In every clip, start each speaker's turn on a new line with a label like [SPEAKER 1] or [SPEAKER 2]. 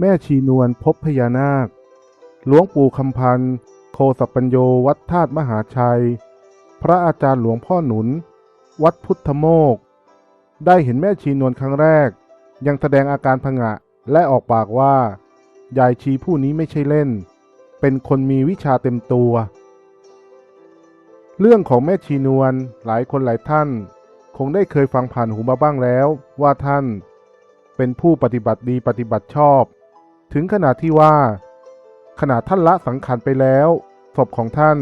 [SPEAKER 1] แม่ชีนวลพบพญานาค หลวงปู่คำพันธ์ โคสปัญโยวัดธาตุมหาชัย พระอาจารย์หลวงพ่อหนุน วัดพุทธโมก ได้เห็นแม่ชีนวลครั้งแรก ยังแสดงอาการผงะและออกปากว่า ยายชีผู้นี้ไม่ใช่เล่น เป็นคนมีวิชาเต็มตัว เรื่องของแม่ชีนวลหลายคนหลายท่าน คงได้เคยฟังผ่านหูมาบ้างแล้วว่าท่านเป็นผู้ปฏิบัติดีปฏิบัติชอบ ถึงขนาดที่ว่า ขณะท่านละสังขารไปแล้วศพของท่าน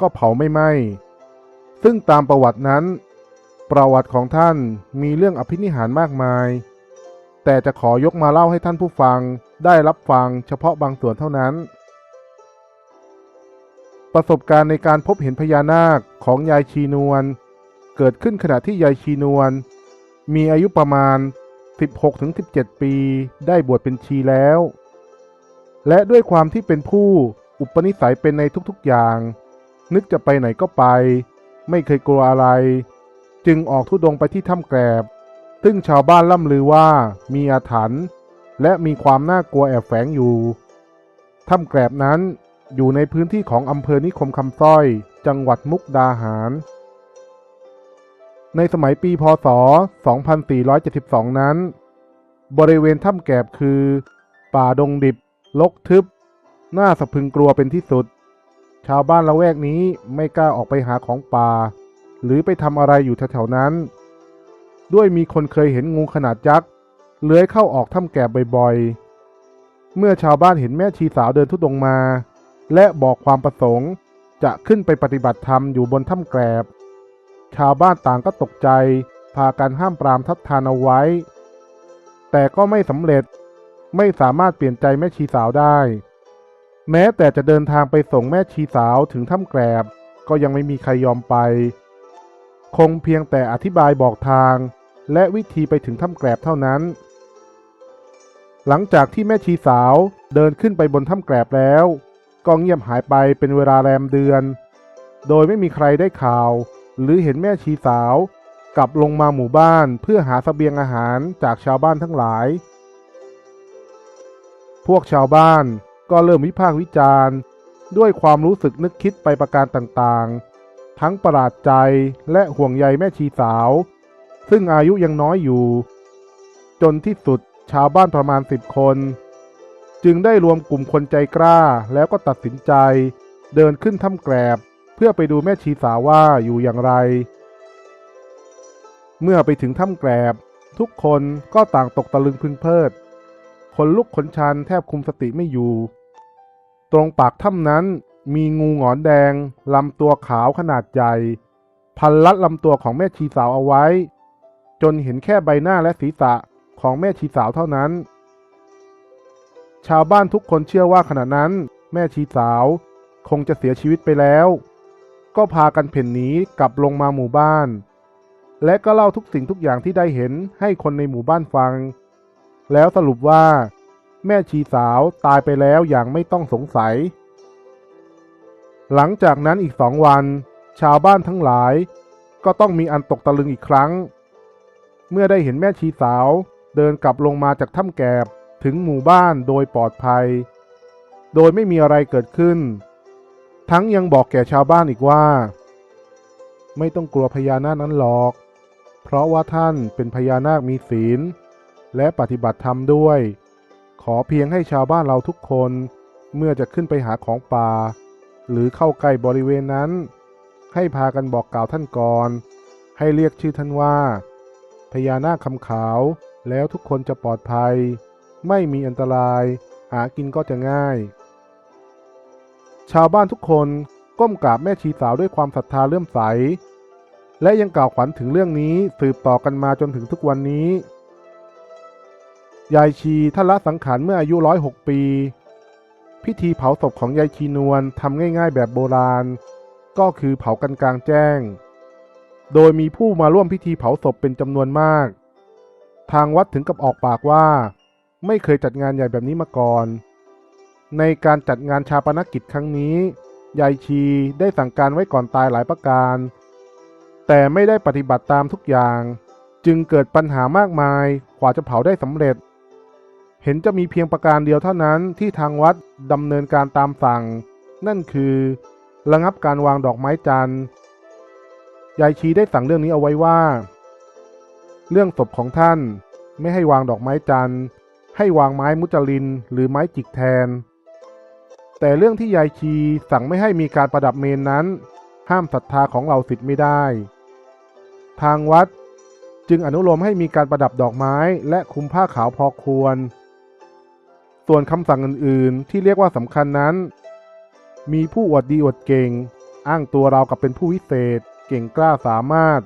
[SPEAKER 1] ก็เผาไม่ไหม้ซึ่งตามประวัตินั้น ประวัติของท่านมีเรื่องอภินิหารมากมาย แต่จะขอยกมาเล่าให้ท่านผู้ฟังได้รับฟังเฉพาะบางส่วนเท่านั้น ประสบการณ์ในการพบเห็นพญานาคของยายชีนวลเกิดขึ้นขณะที่ยายชีนวลมีอายุประมาณ 16-17 ปีได้บวชเป็นชีแล้ว และด้วยความที่เป็นผู้อุปนิสัยเป็นในทุกๆอย่าง นึกจะไปไหนก็ไป ไม่เคยกลัวอะไร จึงออกทุดงไปที่ถ้ำแกรบ ซึ่งชาวบ้านล่ำลือว่ามีอาถรรพ์และมีความน่ากลัวแอบแฝงอยู่ ถ้ำแกรบนั้นอยู่ในพื้นที่ของอำเภอนิคมคำสร้อย จังหวัดมุกดาหาร ในสมัยปีพศ 2472 นั้น บริเวณถ้ำแกบคือ ป่าดงดิบ ลกทึบ น่าสะพึงกลัวเป็นที่สุด ชาวบ้านละแวกนี้ไม่กล้าออกไปหาของป่า หรือไปทำอะไรอยู่แถวๆนั้น ด้วยมีคนเคยเห็นงูขนาดยักษ์เลื้อยเข้าออกถ้ำแกบบ่อยๆ เมื่อชาวบ้านเห็นแม่ชีสาวเดินทุดงมา และบอกความประสงค์จะขึ้นไปปฏิบัติธรรมอยู่บนถ้ำแกรบ ชาวบ้านต่างก็ตกใจ พากันห้ามปรามทัดทานเอาไว้ แต่ก็ไม่สำเร็จไม่สามารถเปลี่ยนใจแม่ชีสาวได้ แม้แต่จะเดินทางไปส่งแม่ชีสาวถึงถ้ำแกรบ ก็ยังไม่มีใครยอมไป คงเพียงแต่อธิบายบอกทาง และวิธีไปถึงถ้ำแกรบเท่านั้น หลังจากที่แม่ชีสาวเดินขึ้นไปบนถ้ำแกรบแล้วก็เงียบหายไปเป็นเวลาแรมเดือน โดยไม่มีใครได้ข่าว หรือเห็นแม่ชีสาว กลับลงมาหมู่บ้านเพื่อหาสเสบียงอาหารจากชาวบ้านทั้งหลาย พวกชาวบ้านก็เริ่มวิพากษ์วิจารณ์ ด้วยความรู้สึกนึกคิดไปประการต่างๆ ทั้งประหลาดใจและห่วงใยแม่ชีสาว ซึ่งอายุยังน้อยอยู่ จนที่สุดชาวบ้านประมาณสิบคน จึงได้รวมกลุ่มคนใจกล้าแล้วก็ตัดสินใจเดินขึ้นถ้ำแกรบ เพื่อไปดูแม่ชีสาวว่าอยู่อย่างไร เมื่อไปถึงถ้ำแกรบ ทุกคนก็ต่างตกตะลึงพึงเพลิดคนลุกขนชันแทบคุมสติไม่อยู่ ตรงปากถ้ำนั้นมีงูหงอนแดงลำตัวขาวขนาดใหญ่ พันลัดลำตัวของแม่ชีสาวเอาไว้ จนเห็นแค่ใบหน้าและศีรษะของแม่ชีสาวเท่านั้น ชาวบ้านทุกคนเชื่อว่าขณะนั้น แม่ชีสาวคงจะเสียชีวิตไปแล้ว ก็พากันเพ่นหนีกลับลงมาหมู่บ้าน และก็เล่าทุกสิ่งทุกอย่างที่ได้เห็นให้คนในหมู่บ้านฟัง แล้วสรุปว่า แม่ชีสาวตายไปแล้วอย่างไม่ต้องสงสัย หลังจากนั้นอีกสองวัน ชาวบ้านทั้งหลาย ก็ต้องมีอันตกตะลึงอีกครั้ง เมื่อได้เห็นแม่ชีสาวเดินกลับลงมาจากถ้ำแกบถึงหมู่บ้านโดยปลอดภัย โดยไม่มีอะไรเกิดขึ้น ทั้งยังบอกแก่ชาวบ้านอีกว่า ไม่ต้องกลัวพญานาคนั้นหรอก เพราะว่าท่านเป็นพญานาคมีศีล และปฏิบัติธรรมด้วย ขอเพียงให้ชาวบ้านเราทุกคนเมื่อจะขึ้นไปหาของป่า หรือเข้าใกล้บริเวณนั้น ให้พากันบอกกล่าวท่านก่อน ให้เรียกชื่อท่านว่า พญานาคคำขาวแล้วทุกคนจะปลอดภัย ไม่มีอันตราย หากินก็จะง่าย ชาวบ้านทุกคนก้มกราบแม่ชีสาวด้วยความศรัทธาเลื่อมใส และยังกล่าวขวัญถึงเรื่องนี้สืบต่อกันมาจนถึงทุกวันนี้ ยายชีท่านละสังขารเมื่ออายุร้อยหกปี พิธีเผาศพของยายชีนวลทำง่ายๆแบบโบราณ ก็คือเผากันกลางแจ้ง โดยมีผู้มาร่วมพิธีเผาศพเป็นจำนวนมาก ทางวัดถึงกับออกปากว่า ไม่เคยจัดงานใหญ่แบบนี้มาก่อน ในการจัดงานชาปนกิจครั้งนี้ ยายชีได้สั่งการไว้ก่อนตายหลายประการ แต่ไม่ได้ปฏิบัติตามทุกอย่าง จึงเกิดปัญหามากมายกว่าจะเผาได้สำเร็จ เห็นจะมีเพียงประการเดียวเท่านั้นที่ทางวัดดำเนินการตามสั่ง นั่นคือ ระงับการวางดอกไม้จันทร์ยายชีได้สั่งเรื่องนี้เอาไว้ว่า เรื่องศพของท่านไม่ให้วางดอกไม้จันทร์ให้วางไม้มุจลินหรือไม้จิกแทน แต่เรื่องที่ยายชีสั่งไม่ให้มีการประดับเมนนั้น ห้ามศรัทธาของเราสิทธิ์ไม่ได้ ทางวัดจึงอนุโลมให้มีการประดับดอกไม้และคุมผ้าขาวพอควร ส่วนคำสั่งอื่นๆ ที่เรียกว่าสำคัญนั้น มีผู้อวดดีอวดเก่ง อ้างตัวเรากับเป็นผู้วิเศษ เก่งกล้าสามารถ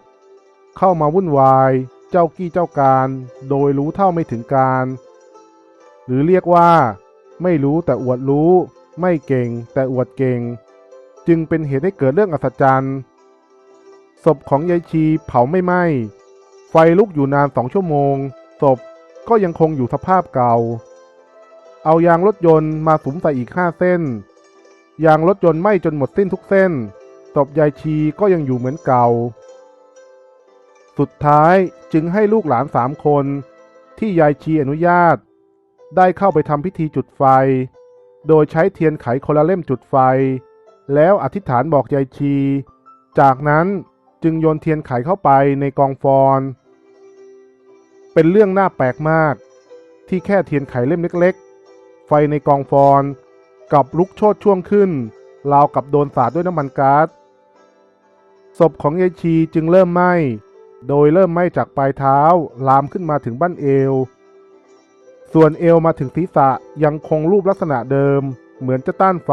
[SPEAKER 1] เข้ามาวุ่นวาย เจ้ากี้เจ้าการ โดยรู้เท่าไม่ถึงการ หรือเรียกว่า ไม่รู้แต่อวดรู้ ไม่เก่งแต่อวดเก่ง จึงเป็นเหตุให้เกิดเรื่องอัศจรรย์ศพของยายชีเผาไม่ไหม้ไฟลุกอยู่นานสองชั่วโมงศพก็ยังคงอยู่สภาพเก่า เอายางรถยนต์มาสุมใส่อีกห้าเส้น ยางรถยนต์ไหม้จนหมดสิ้นทุกเส้นศพยายชีก็ยังอยู่เหมือนเก่า สุดท้ายจึงให้ลูกหลานสามคน ที่ยายชีอนุญาต ได้เข้าไปทำพิธีจุดไฟ โดยใช้เทียนไขคนละเล่มจุดไฟ แล้วอธิษฐานบอกยายชี จากนั้นจึงโยนเทียนไขเข้าไปในกองฟอน เป็นเรื่องน่าแปลกมาก ที่แค่เทียนไขเล่มเล็กๆ ไฟในกองฟอนกับลุกโชนช่วงขึ้นราวกับโดนสาดด้วยน้ำมันก๊าซศพของยายชีจึงเริ่มไหม้ โดยเริ่มไหม้จากปลายเท้าลามขึ้นมาถึงบั้นเอว ส่วนเอวมาถึงศีรษะยังคงรูปลักษณะเดิม เหมือนจะต้านไฟ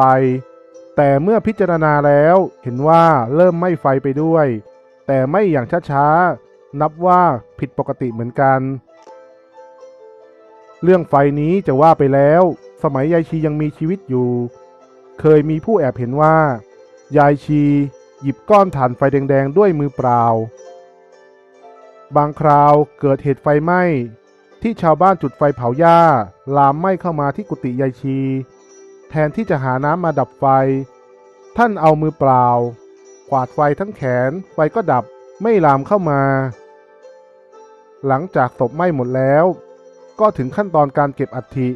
[SPEAKER 1] แต่เมื่อพิจารณาแล้วเห็นว่าเริ่มไหม้ไฟไปด้วย แต่ไม่อย่างช้าๆ นับว่าผิดปกติเหมือนกัน เรื่องไฟนี้จะว่าไปแล้ว สมัยยายชียังมีชีวิตอยู่ เคยมีผู้แอบเห็นว่า ยายชีหยิบก้อนถ่านไฟแดงๆ ด้วยมือเปล่า บางคราวเกิดเหตุไฟไหม้ ที่ชาวบ้านจุดไฟเผาหญ้า ลามไหม้เข้ามาที่กุฏิยายชี แทนที่จะหาน้ำมาดับไฟ ท่านเอามือเปล่า ขวาดไฟทั้งแขน ไฟก็ดับไม่ลามเข้ามา หลังจากศพไหม้หมดแล้ว ก็ถึงขั้นตอนการเก็บอัฐิ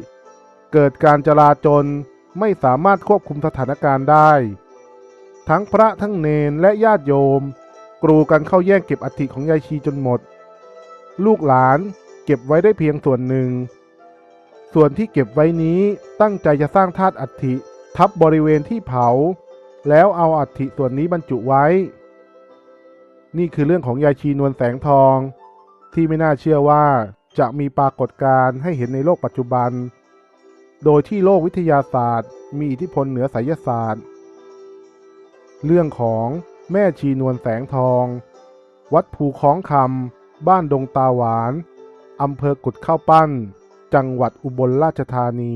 [SPEAKER 1] เกิดการจลาจลไม่สามารถควบคุมสถานการณ์ได้ ทั้งพระทั้งเนนและญาติโยม กรูกันเข้าแย่งเก็บอัฐิของยายชีจนหมด ลูกหลาน ก็บไว้ได้เพียงส่วนหนึ่ง ส่วนที่เก็บไว้นี้ตั้งใจจะสร้างธาตุอัฐิทับบริเวณที่เผา แล้วเอาอัฐิส่วนนี้บรรจุไว้ นี่คือเรื่องของยายชีนวลแสงทอง ที่ไม่น่าเชื่อว่าจะมีปรากฏการณ์ให้เห็นในโลกปัจจุบัน โดยที่โลกวิทยาศาสตร์ มีอิทธิพลเหนือไสยศาสตร์ เรื่องของแม่ชีนวลแสงทอง วัดภูคล้องคำบ้านดงตาหวาน อำเภอกุดข้าวปั้น จังหวัดอุบลราชธานี